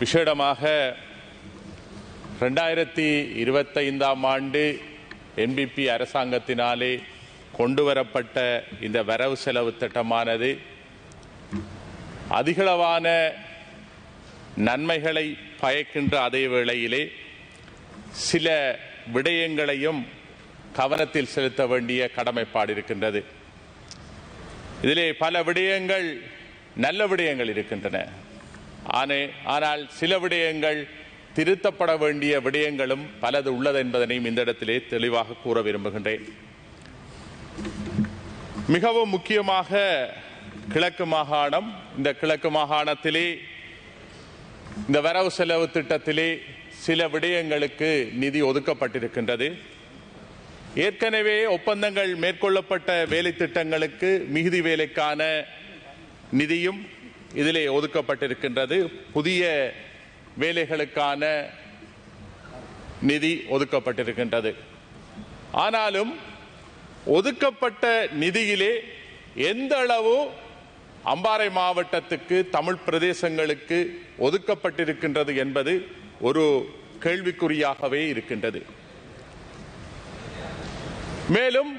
விசேடமாக ரெண்டாயிரத்தி இருபத்தைந்தாம் ஆண்டு என்பிபி அரசாங்கத்தினாலே கொண்டுவரப்பட்ட இந்த வரவு செலவு திட்டமானது அதிகளவான நன்மைகளை பயக்கின்ற அதே வேளையிலே சில விடயங்களையும் கவனத்தில் செலுத்த வேண்டிய கடமைப்பாடு இருக்கின்றது. இதிலே பல விடயங்கள் நல்ல விடயங்கள் இருக்கின்றன. ஆனே- ஆனால் சில விடயங்கள் திருத்தப்பட வேண்டிய விடயங்களும் பலது உள்ளது என்பதனையும் இந்த இடத்திலே தெளிவாக கூற விரும்புகின்றேன். மிகவும் முக்கியமாக கிழக்கு மாகாணம் இந்த கிழக்கு மாகாணத்திலே இந்த வரவு செலவு திட்டத்திலே சில விடயங்களுக்கு நிதி ஒதுக்கப்பட்டிருக்கின்றது. ஏற்கனவே ஒப்பந்தங்கள் மேற்கொள்ளப்பட்ட வேலை திட்டங்களுக்கு மிகுதி வேலைக்கான நிதியும் இதிலே ஒதுக்கப்பட்டிருக்கின்றது. புதிய வேலைகளுக்கான நிதி ஒதுக்கப்பட்டிருக்கின்றது. ஆனாலும் ஒதுக்கப்பட்ட நிதியிலே எந்த அளவு அம்பாறை மாவட்டத்துக்கு தமிழ் பிரதேசங்களுக்கு ஒதுக்கப்பட்டிருக்கின்றது என்பது ஒரு கேள்விக்குறியாகவே இருக்கின்றது. மேலும்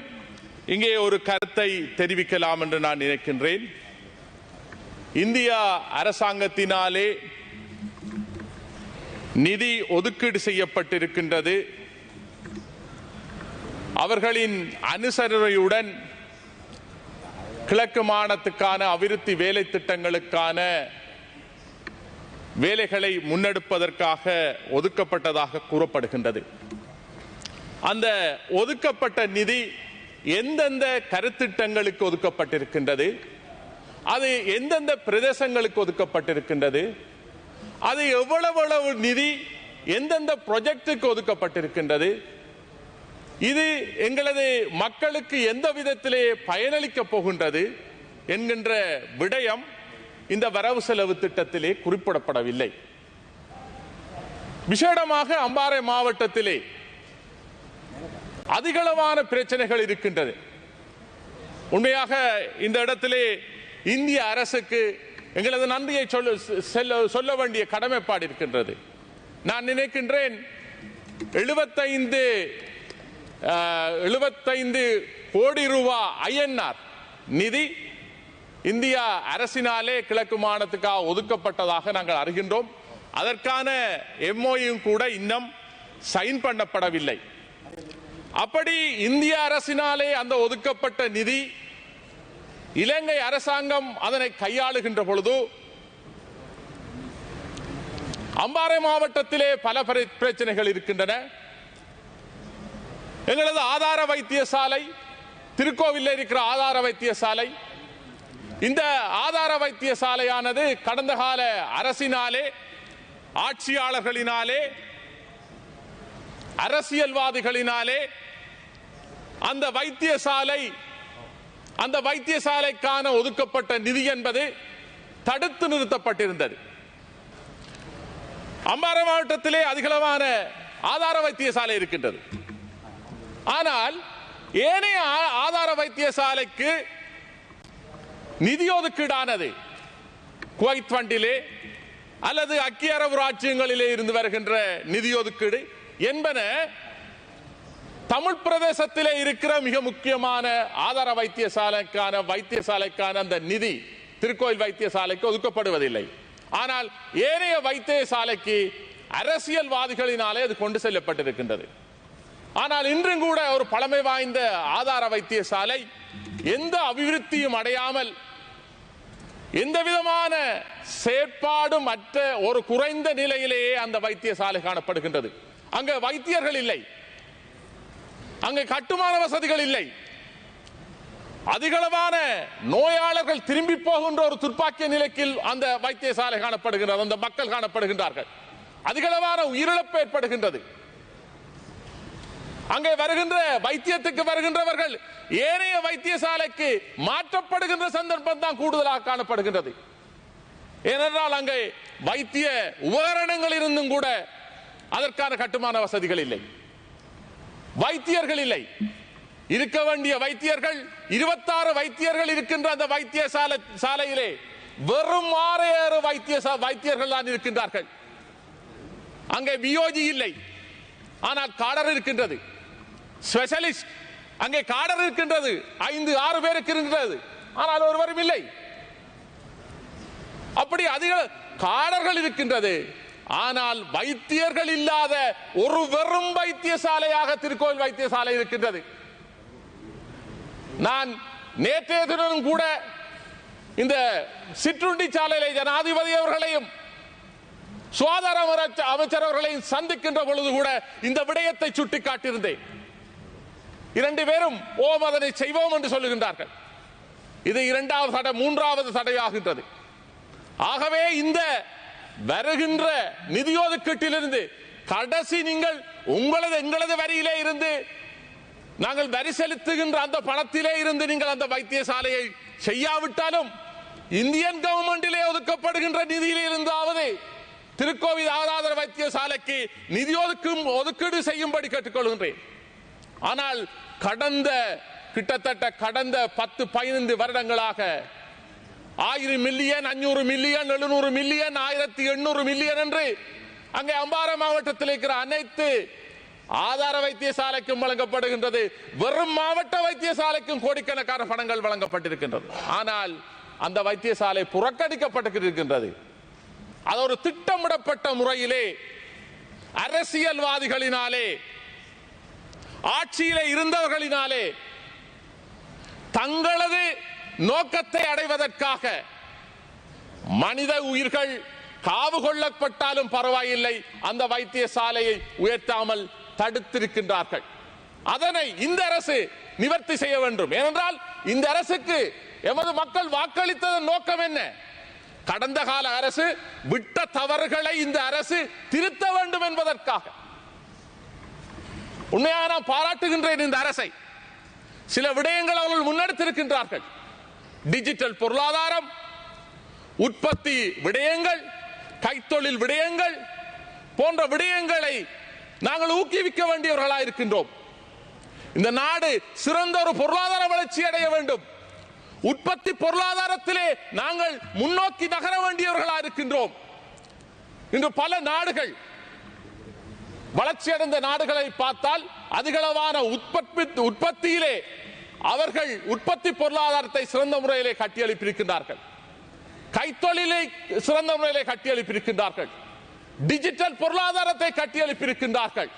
இங்கே ஒரு கருத்தை தெரிவிக்கலாம் என்று நான் நினைக்கின்றேன். இந்தியா அரசாங்கத்தினாலே நிதி ஒதுக்கீடு செய்யப்பட்டிருக்கின்றது. அவர்களின் அனுசரணையுடன் கிழக்கு மாநிலத்துக்கான அபிவிருத்தி வேலை திட்டங்களுக்கான வேலைகளை முன்னெடுப்பதற்காக ஒதுக்கப்பட்டதாக கூறப்படுகின்றது. அந்த ஒதுக்கப்பட்ட நிதி எந்தெந்த கருத்திட்டங்களுக்கு ஒதுக்கப்பட்டிருக்கின்றது? அது எந்தெந்த பிரதேசங்களுக்கு ஒதுக்கப்பட்டிருக்கின்றது? அது எவ்வளவு நிதி எந்தெந்த ப்ரொஜெக்டுக்கு ஒதுக்கப்பட்டிருக்கின்றது? இது எங்களது மக்களுக்கு எந்த விதத்திலே பயனளிக்க போகின்றது என்கின்ற விடயம் இந்த வரவு செலவு திட்டத்திலே குறிப்பிடப்படவில்லை. விசேடமாக அம்பாறை மாவட்டத்திலே அதிகளவான பிரச்சனைகள் இருக்கின்றது. உண்மையாக இந்த இடத்திலே இந்திய அரசுக்கு எங்களது நன்றியை சொல்ல செல்ல- சொல்ல வேண்டிய கடமைப்பாடு இருக்கின்றது. நான் நினைக்கின்றேன் எழுபத்தைந்து எழுபத்தைந்து கோடி ரூபா ஐஎன்ஆர் நிதி இந்தியா அரசினாலே கிழக்கு மாநிலத்துக்காக ஒதுக்கப்பட்டதாக நாங்கள் அறிகின்றோம். அதற்கான எம்ஓயும் கூட இன்னும் சைன் பண்ணப்படவில்லை. அப்படி இந்திய அரசினாலே அந்த ஒதுக்கப்பட்ட நிதி இலங்கை அரசாங்கம் அதனை கையாளுகின்ற பொழுது அம்பாறை மாவட்டத்திலே பல பிர- பிரச்சனைகள் இருக்கின்றன. எங்களது ஆதார வைத்தியசாலை திருக்கோவிலில் இருக்கிற ஆதார வைத்தியசாலை இந்த ஆதார வைத்தியசாலையானது கடந்த கால அரசினாலே ஆட்சியாளர்களினாலே அரசியல்வாதிகளினாலே அந்த வைத்தியசாலை அந்த வைத்தியசாலைக்கான ஒதுக்கப்பட்ட நிதி என்பது தடுத்து நிறுத்தப்பட்டிருந்தது. அம்பாறை மாவட்டத்திலே அதிகளவான ஆதார வைத்தியசாலை இருக்கின்றது. ஆனால் ஏனைய ஆதார வைத்தியசாலைக்கு நிதி ஒதுக்கீடானது குவைத் ஃபண்டிலே அல்லது அக்கிய அரபு ராஜ்யங்களிலே இருந்து வருகின்ற நிதி ஒதுக்கீடு என்பன தமிழ் பிரதேசத்திலே இருக்கிற மிக முக்கியமான ஆதார வைத்தியசாலைக்கான வைத்தியசாலைக்கான அந்த நிதி திருக்கோயில் வைத்தியசாலைக்கு ஒதுக்கப்படுவதில்லை. ஆனால் ஏனைய வைத்தியசாலைக்கு அரசியல்வாதிகளினாலே அது கொண்டு செல்லப்பட்டிருக்கின்றது. ஆனால் இன்றும் கூட ஒரு பழமை வாய்ந்த ஆதார வைத்தியசாலை எந்த அபிவிருத்தியும் அடையாமல் எந்த விதமான செயற்பாடும் அற்ற ஒரு குறைந்த நிலையிலேயே அந்த வைத்தியசாலை காணப்படுகின்றது. அங்க வைத்தியர்கள் இல்லை. அங்கு கட்டுமான வசதிகள் இல்லை. அதிகளவான நோயாளர்கள் திரும்பி போகின்ற ஒரு துர்ப்பாக்கிய நிலைக்கில் அந்த வைத்தியசாலை காணப்படுகின்றது அந்த மக்கள் காணப்படுகின்றார்கள். அதிகளவான உயிரிழப்பு ஏற்படுகின்றது. அங்கே வருகின்ற வைத்தியத்துக்கு வருகின்றவர்கள் ஏனைய வைத்தியசாலைக்கு மாற்றப்படுகின்ற சந்தர்ப்பம் தான் கூடுதலாக காணப்படுகின்றது. ஏனென்றால் அங்கே வைத்திய உபகரணங்கள் இருந்தும் கூட அதற்கான கட்டுமான வசதிகள் இல்லை. வைத்தியர்கள் இல்லை. இருக்க வேண்டிய வைத்தியர்கள் இருபத்தாறு வைத்தியர்கள் இருக்கின்ற அந்த வைத்திய சாலையிலே வெறும் ஆறு வைத்திய வைத்தியர்கள் தான் இருக்கின்றார்கள். அங்கே பியோஜி இல்லை. ஆனால் காடர் இருக்கின்றது. ஸ்பெஷலிஸ்ட் அங்கே காடர் இருக்கின்றது. ஐந்து ஆறு பேருக்கு இருக்கின்றது. ஆனால் ஒருவரும் இல்லை. அப்படி அதிக காடர்கள் இருக்கின்றது. ஆனால் வைத்தியர்கள் இல்லாத ஒரு வெறும் வைத்தியசாலையாக திருக்கோயில் வைத்தியசாலை இருக்கின்றது. நான் நேற்றைய தினம் கூட இந்த சிற்றுண்டி சாலையில ஜனாதிபதி அவர்களையும் சுகாதார அமைச்சர் அவர்களையும் சந்திக்கின்ற பொழுது கூட இந்த விடயத்தை சுட்டிக்காட்டியிருந்தேன். இரண்டு பேரும் ஓம் அதனை செய்வோம் என்று சொல்லுகின்றார்கள். இது இரண்டாவது தடை மூன்றாவது தடையாகின்றது ஆகவே இந்த வருகின்ற நிதி ஒதுக்கீட்டிலிருந்து கடைசி நீங்கள் உங்களது எங்களது வரியிலே இருந்து நாங்கள் வரி செலுத்துகின்ற அந்த பணத்திலே இருந்து நீங்கள் அந்த வைத்தியசாலையை செய்யாவிட்டாலும் இந்தியன் கவர்மெண்டிலே ஒதுக்கப்படுகின்ற நிதியிலே இருந்தாவது திருக்கோவில் ஆதார வைத்தியசாலைக்கு நிதி ஒதுக்கும் ஒதுக்கீடு செய்யும்படி கேட்டுக்கொள்கின்றேன். ஆனால் கடந்த கிட்டத்தட்ட கடந்த பத்து பதினைந்து வருடங்களாக ஆயிரம் மில்லியன் அஞ்சூறு மில்லியன் எழுநூறு மில்லியன் ஆயிரத்தி எண்ணூறு மில்லியன் என்று அங்கே அம்பாறை மாவட்டத்தில் இருக்கிற அனைத்து ஆதார வைத்தியசாலைக்கும் வழங்கப்படுகின்றது. வெறும் மாவட்ட வைத்தியசாலைக்கும் கோடிக்கணக்கான பணங்கள் வழங்கப்பட்டிருக்கின்றது. ஆனால் அந்த வைத்தியசாலை புறக்கணிக்கப்பட்டிருக்கின்றது. அது ஒரு திட்டமிடப்பட்ட முறையிலே அரசியல்வாதிகளினாலே ஆட்சியிலே இருந்தவர்களினாலே தங்களது நோக்கத்தை அடைவதற்காக மனித உயிர்கள் காவு கொள்ளப்பட்டாலும் பரவாயில்லை அந்த வைத்தியசாலையை உயர்த்தாமல் தடுத்திருக்கின்றார்கள். அதனை இந்த அரசு நிவர்த்தி செய்ய வேண்டும். ஏனென்றால் இந்த அரசுக்கு எமது மக்கள் வாக்களித்ததன் நோக்கம் என்ன? கடந்த கால அரசு விட்ட தவறுகளை இந்த அரசு திருத்த வேண்டும் என்பதற்காக. உண்மையாக நான் பாராட்டுகின்றேன் இந்த அரசை. சில விடயங்கள் அவர்கள் முன்னெடுத்திருக்கின்றார்கள். டிஜிட்டல் பொருளாதாரம் உற்பத்தி விடயங்கள் கைத்தொழில் விடயங்கள் போன்ற விடயங்களை நாங்கள் ஊக்குவிக்க வேண்டியவர்களாக இருக்கின்றோம். இந்த நாடு சிறந்த ஒரு பொருளாதார வளர்ச்சி அடைய வேண்டும். உற்பத்தி பொருளாதாரத்திலே நாங்கள் முன்னோக்கி நகர வேண்டியவர்களாக இருக்கின்றோம். இன்று பல நாடுகள் வளர்ச்சியடைந்த நாடுகளை பார்த்தால் அதிகளவான உற்பத்தி உற்பத்தியிலே அவர்கள் உற்பத்தி பொருளாதாரத்தை சிறந்த முறையிலே கட்டியளிப்பிருக்கின்றார்கள். கைத்தொழிலை சிறந்த முறையிலே கட்டியளிப்பிருக்கின்றார்கள். டிஜிட்டல் பொருளாதாரத்தை கட்டியளிப்பிருக்கின்றார்கள்.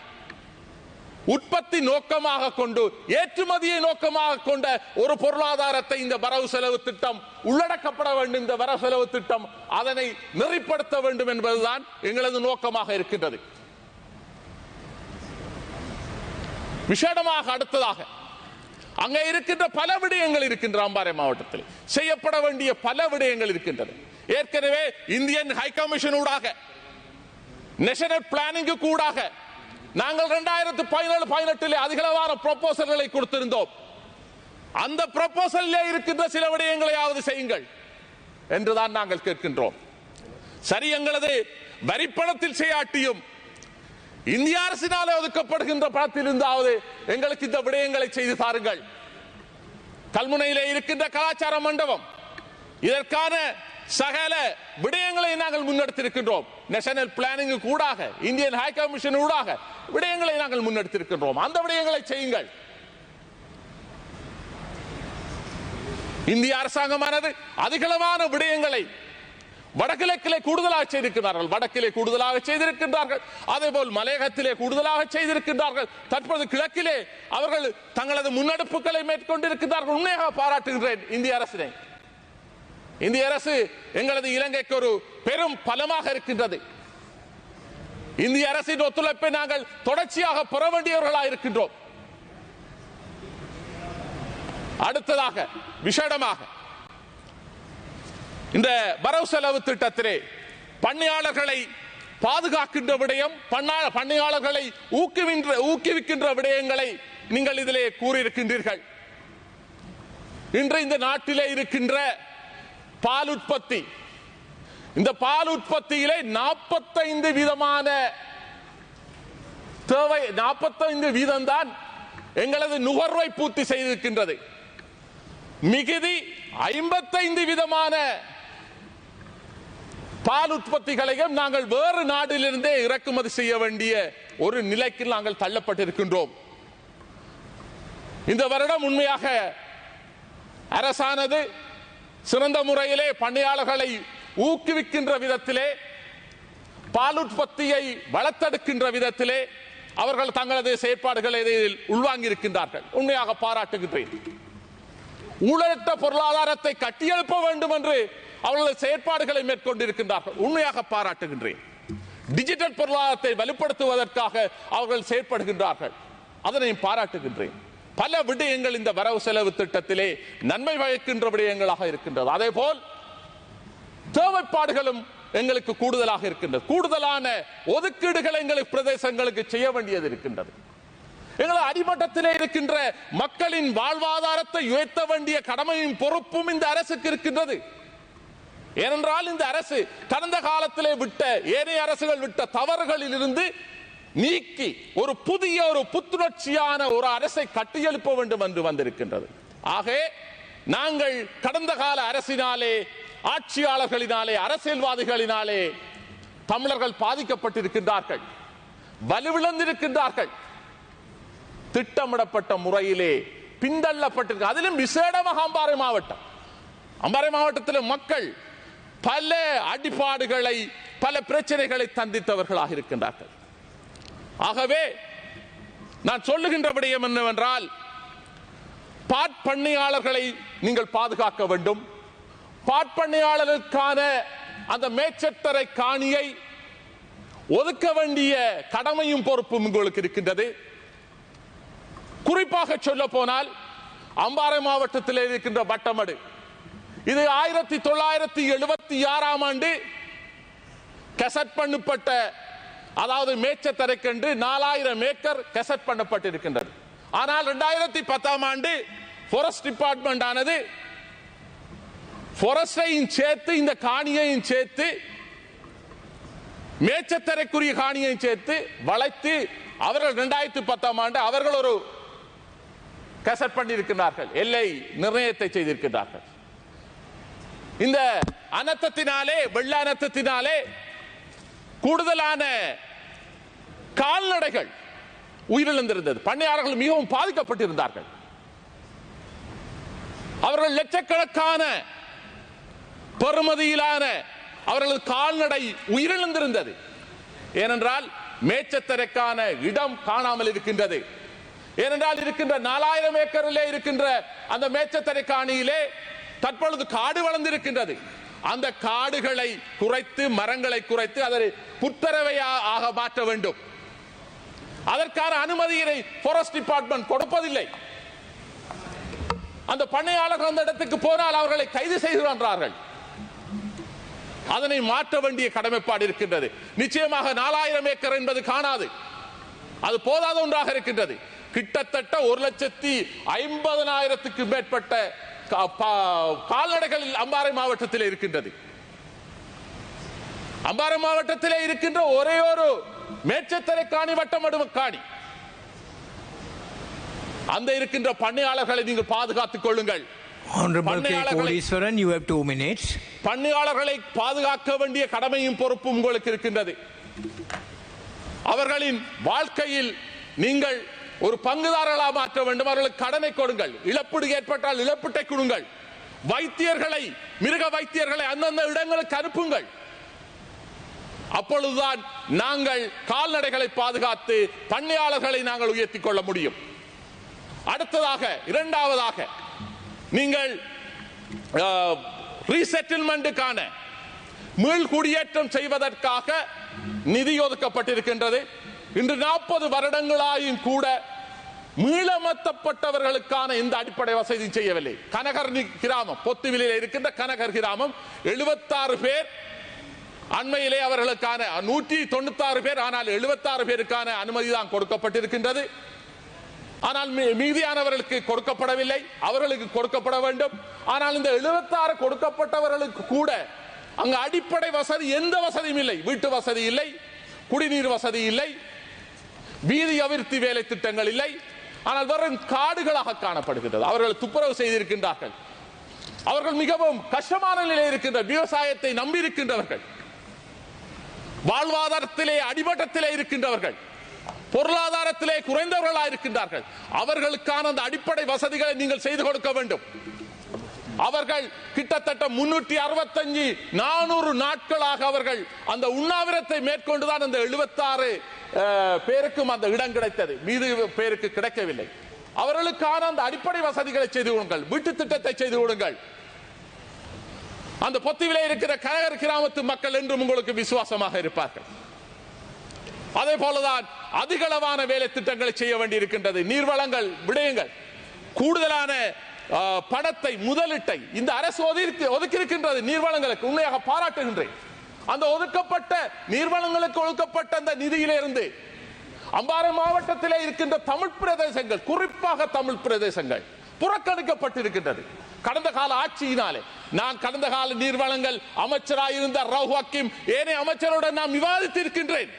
உற்பத்தி நோக்கமாக கொண்டு ஏற்றுமதியை நோக்கமாக கொண்ட ஒரு பொருளாதாரத்தை இந்த வரவு செலவு திட்டம் உள்ளடக்கப்பட வேண்டும் இந்த வரவு செலவு திட்டம் அதனை நெறிப்படுத்த வேண்டும் என்பதுதான் எங்களது நோக்கமாக இருக்கின்றது. விசேடமாக அடுத்ததாக அங்கே இருக்கின்ற பல விடயங்கள் இருக்கின்ற அம்பாறை மாவட்டத்தில். செய்யப்பட வேண்டிய பல விடயங்கள் இருக்கின்றது ஏற்கனவே இந்தியன் ஹை கமிஷனூடாக நேஷனல் பிளானிங்கு கூடாக நாங்கள் இரண்டாயிரத்து பதினேழு பதினெட்டில் அதிகளவான ப்ரொபோசல்களை கொடுத்திருந்தோம். அந்த ப்ரொபோசலிலே இருக்கின்ற சில விடயங்களையாவது செய்யுங்கள் என்றுதான் நாங்கள் கேட்கின்றோம். சரி எங்களது வரிப்பணத்தில் செய்யாட்டியும் இந்திய அரசினாலே ஒதுக்கப்படுகின்ற பணத்தில் இருந்தாவது எங்களுக்கு இந்த விடயங்களை செய்து தாருங்கள். கல்முனையிலே இருக்கின்ற கலாச்சார மண்டபம். இதற்கான சகல விடயங்களை நாங்கள் முன்னெடுத்திருக்கின்றோம். நேஷனல் பிளானிங் கூடாக இந்தியன் ஹை கமிஷன் ஊடாக விடயங்களை நாங்கள் முன்னெடுத்திருக்கின்றோம். அந்த விடயங்களை செய்யுங்கள். இந்திய அரசாங்கமானது அதிகளவான விடயங்களை வடகிழக்கிலே கூடுதலாக செய்திருக்கிறார்கள். வடக்கிலே கூடுதலாக செய்திருக்கின்றார்கள். அதே போல் மலையகத்திலே கூடுதலாக செய்திருக்கின்றார்கள். தற்போது கிழக்கிலே அவர்கள் தங்களது முன்னெடுப்புகளை மேற்கொண்டிருக்கிறார்கள். உண்மையாக பாராட்டுகின்றேன் இந்திய அரசினை. இந்திய அரசு எங்களது இலங்கைக்கு ஒரு பெரும் பலமாக இருக்கின்றது. இந்திய அரசின் ஒத்துழைப்பை நாங்கள் தொடர்ச்சியாக பெற வேண்டியவர்களாக இருக்கின்றோம். அடுத்ததாக விஷடமாக. இந்த வரவு செலவு திட்டத்திலே பணியாளர்களை பாதுகாக்கின்ற விடயம் பண்ணா- பணியாளர்களை ஊக்குவின்ற ஊக்குவிக்கின்ற விடயங்களை நீங்கள் இதிலே கூறியிருக்கின்றீர்கள். இன்று இந்த நாட்டிலே இருக்கின்ற பால் உற்பத்தி இந்த பால் உற்பத்தியிலே நாற்பத்தைந்து விதமான தேவை நாற்பத்தைந்து வீதம் தான் எங்களது நுகர்வை பூர்த்தி செய்திருக்கின்றது. மிகுதி ஐம்பத்தைந்து விதமான பால் உற்பத்திகளையும் நாங்கள் வேறு நாட்டிலிருந்தே இறக்குமதி செய்ய வேண்டிய ஒரு நிலைக்கு நாங்கள் தள்ளப்பட்டிருக்கின்றோம். இந்த வருடம் உண்மையாக அரசானது சிறந்த முறையிலே பண்ணையாளர்களை ஊக்குவிக்கின்ற விதத்திலே பால் உற்பத்தியை வளர்த்தெடுக்கின்ற விதத்திலே அவர்கள் தங்களது செயற்பாடுகளை உள்வாங்கி இருக்கின்றார்கள் உண்மையாக பாராட்டுகின்றேன். ஊழலற்ற பொருளாதாரத்தை கட்டியெழுப்ப வேண்டும் என்று அவர்களது செயற்பாடுகளை மேற்கொண்டிருக்கின்றார்கள். உண்மையாக பாராட்டுகின்றேன். டிஜிட்டல் பொருளாதாரத்தை வலுப்படுத்துவதற்காக அவர்கள் செயற்படுகின்றார்கள். அதனையும் பாராட்டுகின்றேன். பல விடயங்கள் இந்த வரவு செலவு திட்டத்திலே நன்மை வகைக்கின்ற விடயங்களாக இருக்கின்றது. அதே போல் தேவைப்பாடுகளும் எங்களுக்கு கூடுதலாக இருக்கின்றது. கூடுதலான ஒதுக்கீடுகளை எங்களுக்கு பிரதேசங்களுக்கு செய்ய வேண்டியது இருக்கின்றது. எங்களை அடிமட்டத்திலே இருக்கின்ற மக்களின் வாழ்வாதாரத்தை உயர்த்த வேண்டிய கடமையும் பொறுப்பும் இந்த அரசுக்கு இருக்கின்றது. ஏனென்றால் இந்த அரசு கடந்த காலத்திலே விட்ட ஏனைய அரசுகள் விட்ட தவறுகளில் இருந்து நீக்கி ஒரு புதிய ஒரு புத்துணர்ச்சியான ஒரு அரசை கட்டியெழுப்ப வேண்டும் என்று வந்திருக்கின்றது. ஆக நாங்கள் கடந்த கால அரசினாலே ஆட்சியாளர்களினாலே அரசியல்வாதிகளினாலே தமிழர்கள் பாதிக்கப்பட்டிருக்கின்றார்கள். வலுவிழந்திருக்கின்றார்கள். திட்டமிடப்பட்ட முறையிலே பிந்தள்ளப்பட்டிருக்கு. அதிலும் விசேடமாக அம்பாறை மாவட்டம். அம்பாறை மாவட்டத்தில் மக்கள் பல அடிபாடுகளை பல பிரச்சனைகளை சந்தித்தவர்களாக இருக்கின்றார்கள். ஆகவே நான் சொல்லுகின்ற விடயம் என்னவென்றால் பாட்பண்ணையாளர்களை நீங்கள் பாதுகாக்க வேண்டும். பாட்பண்ணையாளர்களுக்கான அந்த மேச்சத்தரை காணியை ஒதுக்க வேண்டிய கடமையும் பொறுப்பும் உங்களுக்கு இருக்கின்றது. குறிப்பாக சொல்ல போனால் அம்பாறை மாவட்டத்தில் இருக்கின்ற வட்டமடு. இது ஆயிரத்தி தொள்ளாயிரத்தி எழுபத்தி ஆறாம் ஆண்டு கெசட் பண்ணப்பட்ட அதாவது மேச்சத்தரைக்கென்று நாலாயிரம் ஏக்கர் கெசட் பண்ணப்பட்டிருக்கின்றது. ஆனால் இரண்டாயிரத்தி பத்தாம் ஆண்டு ஃபாரஸ்ட் டிபார்ட்மெண்ட் ஆனது ஃபாரஸ்டையும் சேர்த்து இந்த காணியையும் சேர்த்து மேச்சத்தரைக்குரிய காணியையும் சேர்த்து வளைத்து அவர்கள் இரண்டாயிரத்தி பத்தாம் ஆண்டு அவர்கள் ஒரு கசட் பண்ணியிருக்கிறார்கள் எல்லை நிர்ணயத்தை செய்திருக்கிறார்கள் இந்த அனர்த்தத்தினாலே வெள்ள அனர்த்தத்தினாலே கூடுதலான கால்நடைகள் உயிரிழந்திருந்தது. பண்ணையாளர்கள் மிகவும் பாதிக்கப்பட்டிருந்தார்கள். அவர்கள் லட்சக்கணக்கான பெறுமதியிலான அவர்களது கால்நடை உயிரிழந்திருந்தது. ஏனென்றால் மேச்சத்தரைக்கான இடம் காணாமல் இருக்கின்றது. ஏனென்றால் இருக்கின்ற நாலாயிரம் ஏக்கரிலே இருக்கின்ற அந்த மேச்சத்தரை காணியிலே தற்பொழுது காடு வளர்ந்திருக்கின்றது. அந்த காடுகளை குறைத்து மரங்களை குறைத்து அதை புத்தரவையாக மாற்ற வேண்டும். அதற்கான அனுமதியினை ஃபாரஸ்ட் டிபார்ட்மெண்ட் கொடுப்பதில்லை. அந்த பண்ணையாளர்கள் அந்த இடத்துக்கு போனால் அவர்களை கைது செய்கிறார்கள் அதனை மாற்ற வேண்டிய கடமைப்பாடு இருக்கின்றது. நிச்சயமாக நாலாயிரம் ஏக்கர் என்பது காணாது. அது போதாத ஒன்றாக இருக்கின்றது. கிட்டத்தட்ட ஒரு லட்சத்தி ஐம்பதனாயிரத்துக்கு மேற்பட்ட கால்நடைகளில் அம்பாறை மாவட்டத்தில் இருக்கின்றது. அம்பாறை மாவட்டத்திலே இருக்கின்ற ஒரே ஒரு மேச்சத்தரை காணி வட்டமடு காணி. அந்த இருக்கின்ற பண்ணையாளர்களை நீங்கள் பாதுகாத்துக் கொள்ளுங்கள். பண்ணையாளர்களை பாதுகாக்க வேண்டிய கடமையும் பொறுப்பும் உங்களுக்கு இருக்கின்றது. அவர்களின் வாழ்க்கையில் நீங்கள் ஒரு பங்குதாரர்களாக மாற்ற வேண்டும். அவர்களுக்கு கடனை கொடுங்கள். இழப்பீடு ஏற்பட்டால் இழப்பீட்டை கொடுங்கள். வைத்தியர்களை மிருக வைத்தியர்களை அந்தந்த இடங்களுக்கு அனுப்புங்கள். அப்பொழுதுதான் நாங்கள் கால்நடைகளை பாதுகாத்து பண்ணையாளர்களை நாங்கள் உயர்த்திக் கொள்ள முடியும். அடுத்ததாக இரண்டாவதாக நீங்கள் ரீசெட்டில்மெண்ட்டுக்கான மீள் குடியேற்றம் செய்வதற்காக நிதி ஒதுக்கப்பட்டிருக்கின்றது. இன்று நாற்பது வருடங்களாயும் கூட மீளமத்தப்பட்டவர்களுக்கான இந்த அடிப்படை வசதி செய்யவில்லை. கனகர் கிராமம் பொத்துவிலில் இருக்கின்ற கனகர் கிராமம் 76 பேர் அண்மையிலே அவர்களுக்கான நூற்றி தொண்ணூத்தாறு பேர் ஆனால் 76 பேருக்கான அனுமதி தான் கொடுக்கப்பட்டிருக்கின்றது. ஆனால் மீதியானவர்களுக்கு கொடுக்கப்படவில்லை அவர்களுக்கு கொடுக்கப்பட வேண்டும். ஆனால் இந்த 76 கொடுக்கப்பட்டவர்களுக்கு கூட அங்கு அடிப்படை வசதி எந்த வசதியும் இல்லை. வீட்டு வசதி இல்லை குடிநீர் வசதி இல்லை வீதி அவிர்த்தி வேலை திட்டங்கள் இல்லை. ஆனால் வெறும் காடுகளாக காணப்படுகின்றது. அவர்கள் துப்புரவு செய்திருக்கின்றார்கள். அவர்கள் மிகவும் கஷ்டமான நிலையில் இருக்கின்ற விவசாயத்தை நம்பி இருக்கின்றவர்கள் வாழ்வாதாரத்திலே அடிமட்டத்திலே இருக்கின்றவர்கள். பொருளாதாரத்திலே குறைந்தவர்களாக இருக்கின்றார்கள். அவர்களுக்கான அந்த அடிப்படை வசதிகளை நீங்கள் செய்து கொடுக்க வேண்டும். அவர்கள் கிட்டத்தட்ட முன்னூற்றி அறுபத்தஞ்சு நானூறு நாட்களாக அவர்கள் அந்த உண்ணாவிரத்தை மேற்கொண்டுதான் அந்த எழுபத்தாறு பேருக்கும் அந்த இடம் கிடைத்தது. மீது பேருக்கு கிடைக்கவில்லை. அவர்களுக்கான அந்த அடிப்படை வசதிகளை செய்து கொடுங்கள் வீட்டு திட்டத்தை செய்து கொடுங்கள் அந்த பொத்திவிலே இருக்கிற கழகர் கிராமத்து மக்கள் என்றும் உங்களுக்கு விசுவாசமாக இருப்பார்கள். அதே போலதான் அதிகளவான வேலை திட்டங்களை செய்ய வேண்டியிருக்கின்றது. நீர்வளங்கள் விடயங்கள். கூடுதலான பணத்தை முதலீட்டை இந்த அரசு ஒதுக்கி ஒதுக்கியிருக்கின்றது. நீர்வளங்களுக்கு உண்மையாக பாராட்டுகின்றேன். அந்த ஒதுக்கப்பட்ட நீர்வளங்களுக்கு ஒதுக்கப்பட்ட அந்த நிதியிலிருந்து அம்பாறை மாவட்டத்திலே இருக்கின்ற தமிழ் பிரதேசங்கள் குறிப்பாக தமிழ் பிரதேசங்கள் புறக்கணிக்கப்பட்டிருக்கின்றது. கடந்த கால ஆட்சியினாலே நான் கடந்த கால நீர்வளங்கள் அமைச்சராயிருந்த ரவு ஹக்கீம் ஏனைய அமைச்சருடன் நான் விவாதித்திருக்கின்றேன்.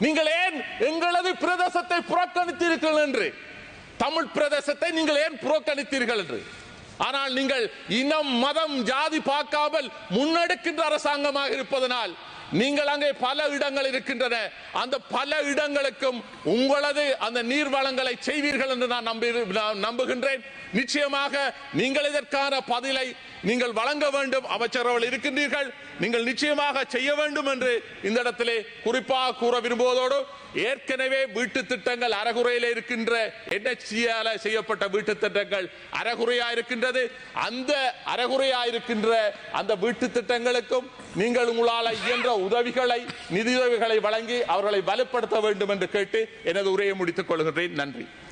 நீங்கள் ஏன் எங்களது பிரதேசத்தை புறக்கணித்தீர்கள் என்று? தமிழ் பிரதேசத்தை நீங்கள் ஏன் புறக்கணித்தீர்கள் என்று? ஆனால் நீங்கள் இனம் மதம் ஜாதி பார்க்காமல் முன்னெடுக்கின்ற அரசாங்கமாக இருப்பதனால் நீங்கள் அங்கே பல இடங்கள் இருக்கின்றன. அந்த பல இடங்களுக்கும் உங்களது அந்த நீர் வளங்களை செய்வீர்கள் என்று நான் நம்பி நம்புகின்றேன். நிச்சயமாக நீங்கள் இதற்கான பதிலை நீங்கள் வழங்க வேண்டும். அமைச்சரவர்கள் இருக்கின்றீர்கள். நீங்கள் நிச்சயமாக செய்ய வேண்டும் என்று இந்த இடத்திலே குறிப்பாக கூற விரும்புவதோடு ஏற்கனவே வீட்டு திட்டங்கள் அறகுறையில் இருக்கின்ற என்எச்சியால செய்யப்பட்ட வீட்டு திட்டங்கள் அறகுறையா இருக்கின்றது. அந்த அறகுறையா இருக்கின்ற அந்த வீட்டு திட்டங்களுக்கும் நீங்கள் உங்களால் இயன்ற உதவிகளை நிதியுதவிகளை வழங்கி அவர்களை வலுப்படுத்த வேண்டும் என்று கேட்டு எனது உரையை முடித்துக் கொள்கின்றேன். நன்றி.